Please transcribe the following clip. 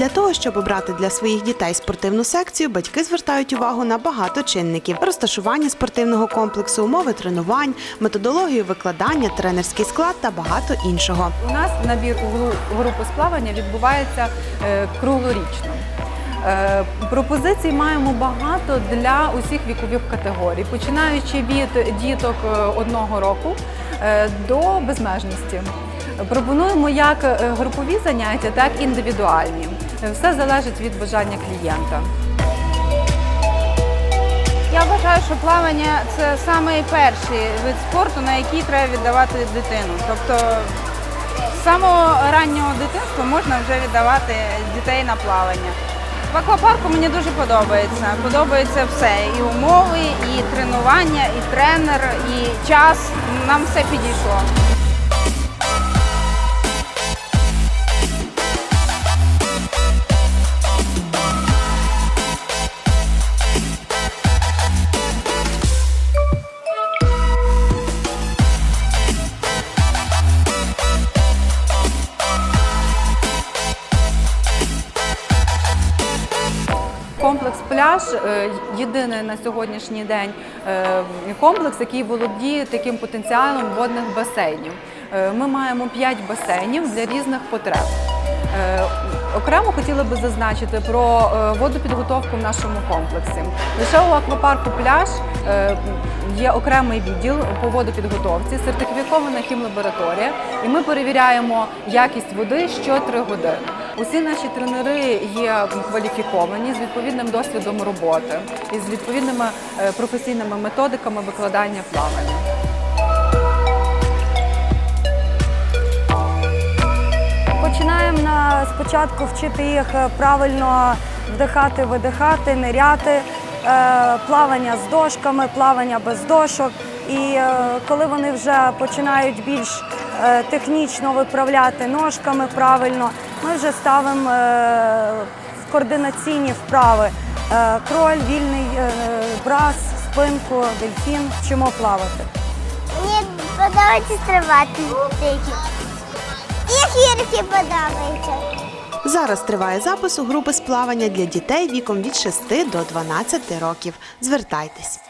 Для того, щоб обрати для своїх дітей спортивну секцію, батьки звертають увагу на багато чинників: розташування спортивного комплексу, умови тренувань, методологію викладання, тренерський склад та багато іншого. У нас набір у гру- групу з плавання відбувається е, круглорічно. Е, Пропозицій маємо багато для усіх вікових категорій, починаючи від діток е, одного року до безмежності. Пропонуємо як групові заняття, так і індивідуальні. Е, Все залежить від бажання клієнта. Я вважаю, що плавання це самий перший вид спорту, на який треба віддавати дитину. Тобто з самого раннього дитинства можна вже віддавати дітей на плавання. В аквапарку мені дуже подобається. Подобається все. І умови, і тренування, і тренер, і час. Нам все підійшло. Комплекс пляж е, єдиний на сьогоднішній день е, комплекс, який володіє таким потенціалом водних басейнів. Е, Ми маємо 5 басейнів для різних потреб. Окремо хотіла би зазначити про водопідготовку в нашому комплексі. Лише у аквапарку пляж є окремий відділ по водопідготовці, сертифікована хімлабораторія, і ми перевіряємо якість води щотри години. Усі наші тренери є кваліфіковані з відповідним досвідом роботи і з відповідними е, професійними методиками викладання плавання. Починаємо на спочатку вчити їх е, правильно вдихати, видихати, ниряти, е, плавання з дошками, плавання без дошок. І коли вони вже починають більш технічно виправляти ножками правильно, ми вже ставимо е, координаційні вправи. Е, Кроль, вільний е, брас, спинку, дельфін, вчимо плавати. Мені подобається деякі. І гірки подобаються. Зараз триває запис у групи з плавання для дітей віком від 6 до 12 років. Звертайтесь.